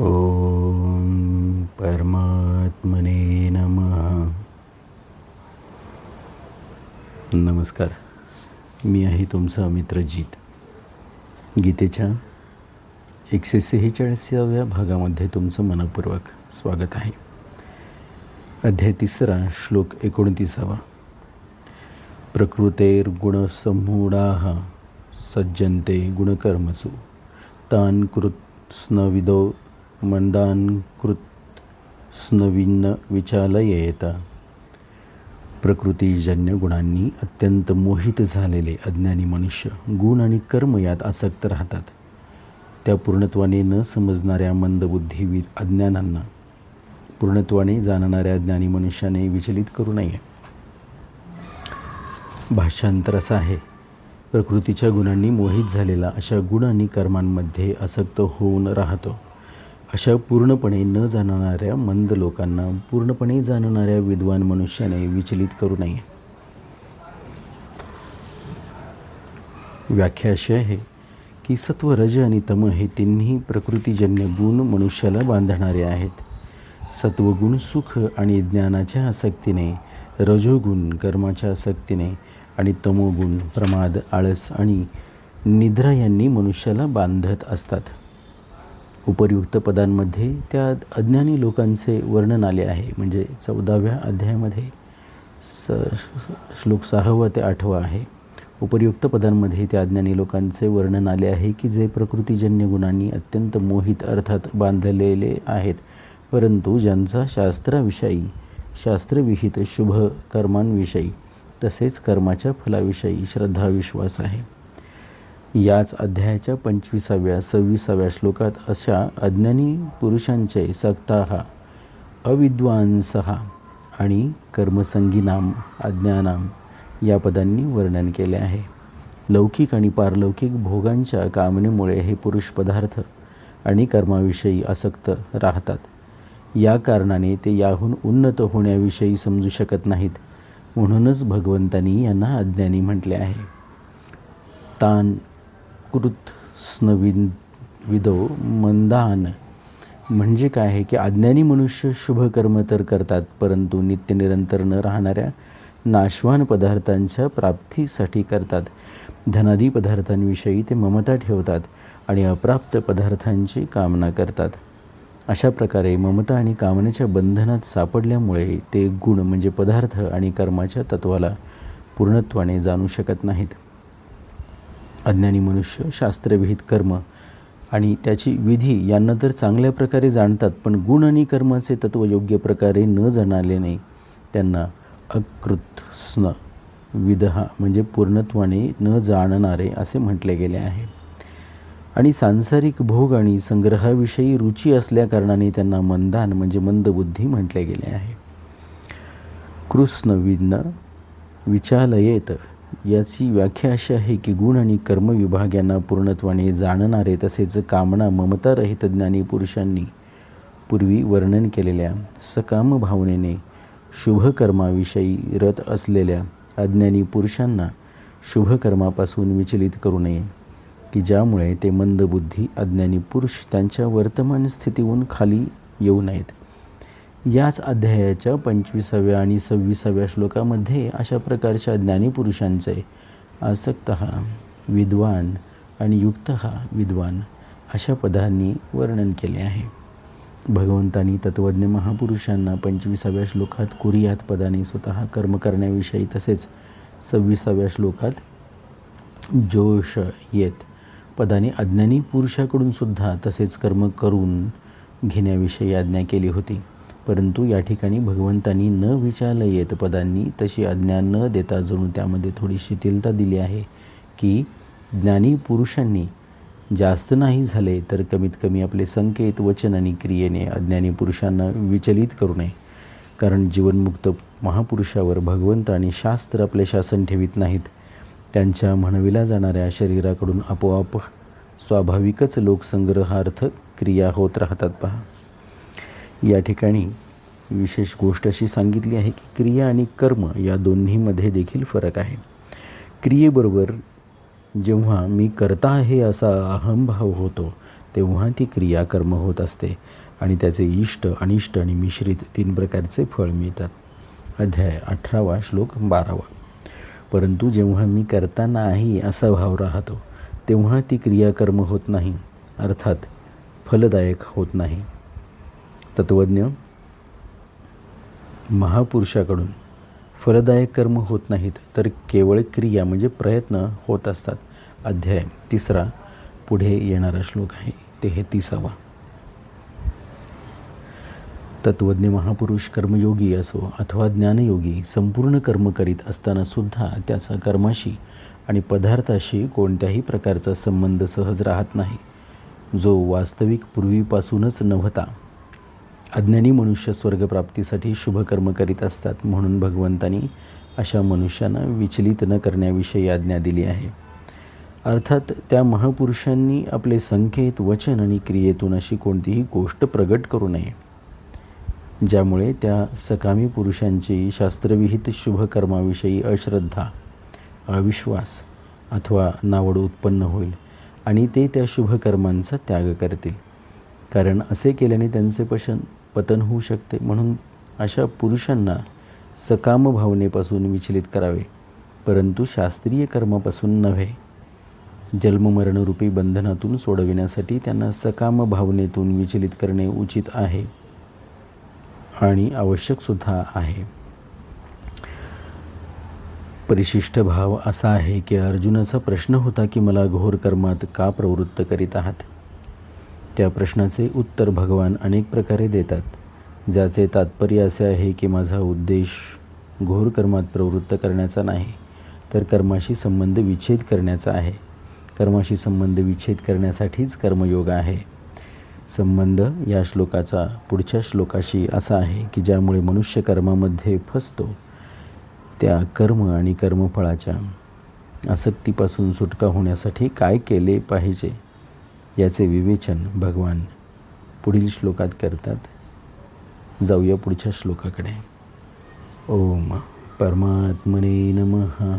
ॐ परमात्मने नमः। नमस्कार मी आहे तुमचा मित्र जीत. गीतेच्या एकशे सेहेचाळीसाव्या भागामध्ये तुमचं मनपूर्वक स्वागत आहे. अध्याय तिसरा श्लोक एकोणतीसावा. प्रकृतेर्गुणसमूढाः सज्जन्ते गुणकर्मसु। तान् कृत्स्नविदो मंदानकृत मंदान कृत स्नविन्न विचालयेत प्रकृतीजन्य गुणांनी अत्यंत मोहित झालेले अज्ञानी मनुष्य गुण आणि कर्म यात आसक्त राहतात. त्या पूर्णत्वाने न समजणाऱ्या मंदबुद्धी अज्ञानांना पूर्णत्वाने जाणणाऱ्या ज्ञानी मनुष्याने विचलित करू नये. भाषांतर असं आहे प्रकृतीच्या गुणांनी मोहित झालेला अशा गुण आणि कर्मांमध्ये आसक्त होऊन राहतो. अशा पूर्णपणे न जाणणाऱ्या मंद लोकांना पूर्णपणे जाणणाऱ्या विद्वान मनुष्याने विचलित करू नये. व्याख्या अशी आहे की सत्व रज आणि तम हे तिन्ही प्रकृतीजन्य गुण मनुष्याला बांधणारे आहेत. सत्वगुण सुख आणि ज्ञानाच्या आसक्तीने रजोगुण कर्माच्या आसक्तीने आणि तमोगुण प्रमाद आळस आणि निद्रा यांनी मनुष्याला बांधत असतात. उपर्युक्त पदांमध्ये त्या अज्ञानी लोकांचे वर्णन आले आहे. म्हणजे चौदाव्या अध्यायामध्ये स श्लोक सहावा ते आठवा आहे. उपर्युक्त पदांमध्ये त्या अज्ञानी लोकांचे वर्णन आले आहे की जे प्रकृतीजन्य गुणांनी अत्यंत मोहित अर्थात बांधलेले आहेत. परंतु ज्यांचा शास्त्राविषयी शास्त्रविहित शुभ कर्मांविषयी तसेच कर्माच्या फलाविषयी श्रद्धाविश्वास आहे. याच अध्यायाच्या पंचवीसाव्या सव्वीसाव्या श्लोकात अशा अज्ञानी पुरुषांचे सक्ताह अविद्वांसहा आणि कर्मसंगीनाम अज्ञानाम या पदांनी वर्णन केले आहे. लौकिक आणि पारलौकिक भोगांच्या कामनेमुळे हे पुरुष पदार्थ आणि कर्माविषयी आसक्त राहतात. या कारणाने ते याहून उन्नत होण्याविषयी समजू शकत नाहीत म्हणूनच भगवंतांनी यांना अज्ञानी म्हटले आहे. तान कृत स्नविन विदो मंदान. म्हणजे काय आहे की अज्ञानी मनुष्य शुभ कर्म तर करतात परंतु नित्य निरंतर न राहणाऱ्या नाशवान पदार्थांच्या प्राप्तीसाठी करतात. धनादी पदार्थांविषयी ते ममता ठेवतात आणि अप्राप्त पदार्थांची कामना करतात. अशा प्रकारे ममता आणि कामनेच्या बंधनात सापडल्यामुळे ते गुण म्हणजे पदार्थ आणि कर्माच्या तत्वाला पूर्णत्वाने जाणू शकत नाहीत. अज्ञानी मनुष्य शास्त्रविहित कर्म आणि त्याची विधी यांना तर चांगल्या प्रकारे जाणतात पण गुण आणि कर्माचे तत्व योग्य प्रकारे न जाणाल्याने त्यांना अकृत्स्न विदहा म्हणजे पूर्णत्वाने न जाणणारे असे म्हटले गेले आहे. आणि सांसारिक भोग आणि संग्रहाविषयी रुची असल्याकारणाने त्यांना मंदान म्हणजे मंदबुद्धी म्हटले गेले आहे. कृष्णविन्न विचालयेत याची व्याख्या अशी आहे की गुण आणि कर्मविभाग यांना पूर्णत्वाने जाणणारे तसेच कामना ममतारहित ज्ञानी पुरुषांनी पूर्वी वर्णन केलेल्या सकाम भावनेने शुभकर्माविषयी रत असलेल्या अज्ञानी पुरुषांना शुभकर्मापासून विचलित करू नये की ज्यामुळे ते मंदबुद्धी अज्ञानी पुरुष त्यांच्या वर्तमान स्थितीहून खाली येऊ नयेत. याच अध्यायाच्या पंचवीसाव्या आणि सव्वीसाव्या श्लोकामध्ये अशा प्रकारच्या ज्ञानीपुरुषांचे पुरुषांचे हा विद्वान आणि युक्त विद्वान अशा पदांनी वर्णन केले आहे. भगवंतांनी तत्त्वज्ञ महापुरुषांना पंचवीसाव्या श्लोकात कुरियात पदाने स्वतः कर्म करण्याविषयी तसेच सव्वीसाव्या श्लोकात जोश येत पदाने अज्ञानी पुरुषाकडून सुद्धा तसेच कर्म करून घेण्याविषयी आज्ञा केली होती. परंतु या ठिकाणी भगवंतांनी न विचारलं येत पदांनी तशी आज्ञा न देता जणू त्यामध्ये थोडी शिथिलता दिली आहे की ज्ञानी पुरुषांनी जास्त नाही झाले तर कमीत कमी आपले संकेत वचन आणि क्रियेने अज्ञानी पुरुषांना विचलित करू नये. कारण जीवनमुक्त महापुरुषावर भगवंत आणि शास्त्र आपले शासन ठेवित नाहीत. त्यांच्या म्हणविल्या जाणाऱ्या शरीराकडून आपोआप स्वाभाविकच लोकसंग्रहार्थ क्रिया होत राहतात पहा. या ठिकाणी विशेष गोष्ट अशी सांगितली आहे की क्रिया आणि कर्म या दोन्हीमध्ये देखील फरक आहे. क्रियेबरोबर जेव्हा मी करता आहे असा अहमभाव होतो तेव्हा ती क्रिया कर्म होत असते आणि त्याचे इष्ट अनिष्ट आणि मिश्रित तीन प्रकारचे फळ मिळतात. अध्याय अठरावा श्लोक बारावा. परंतु जेव्हा मी करता नाही असा भाव राहतो तेव्हा ती क्रियाकर्म होत नाही अर्थात फलदायक होत नाही. तत्वज्ञ महापुरुषाकडून फलदायक कर्म होत नाहीत तर केवळ क्रिया म्हणजे प्रयत्न होत असतात. अध्याय तिसरा पुढे येणारा श्लोक आहे ते हे तिसावा. तत्वज्ञ महापुरुष कर्मयोगी असो अथवा ज्ञानयोगी संपूर्ण कर्म करीत असताना सुद्धा त्याचा कर्माशी आणि पदार्थाशी कोणत्याही प्रकारचा संबंध सहज राहत नाही. जो वास्तविक पूर्वीपासूनच नव्हता अज्ञानी मनुष्य स्वर्गप्राप्तीसाठी शुभकर्म करीत असतात म्हणून भगवंतांनी अशा मनुष्यांना विचलित न करण्याविषयी आज्ञा दिली आहे. अर्थात त्या महापुरुषांनी आपले संकेत वचन आणि क्रियेतून अशी कोणतीही गोष्ट प्रगट करू नये. ज्यामुळे त्या सकामी पुरुषांची शास्त्रविहित शुभकर्माविषयी अश्रद्धा अविश्वास अथवा नावड उत्पन्न होईल आणि ते त्या शुभकर्मांचा त्याग करतील. कारण असे केल्याने त्यांचे पशन पतन होऊ शकते. म्हणून अशा पुरुषांना सकाम भावनेपासून विचलित करावे. परंतु शास्त्रीय कर्मापासून नव्हे. जन्ममरणरूपी बंधनातून सोडविण्यासाठी त्यांना सकाम भावनेतून विचलित करणे उचित आहे आणि आवश्यकसुद्धा आहे. परिशिष्ट भाव असा आहे की अर्जुनाचा प्रश्न होता की मला घोर कर्मात का प्रवृत्त करीत आहात? त्या प्रश्नाचे उत्तर भगवान अनेक प्रकारे देतात. ज्याचे तात्पर्य असे आहे की माझा उद्देश घोर कर्मात प्रवृत्त करण्याचा नाही तर कर्माशी संबंध विच्छेद करण्याचा आहे. कर्माशी संबंध विच्छेद करण्यासाठीच कर्मयोग आहे. संबंध या श्लोकाचा पुढच्या श्लोकाशी असा आहे की ज्यामुळे मनुष्य कर्मामध्ये फसतो. त्या कर्म आणि कर्मफळाच्या आसक्तीपासून सुटका होण्यासाठी काय केले पाहिजे? याचे विवेचन भगवान पुढील श्लोकात करतात. जाऊया पुढच्या श्लोकाकडे. ओम परमात्मने नमः.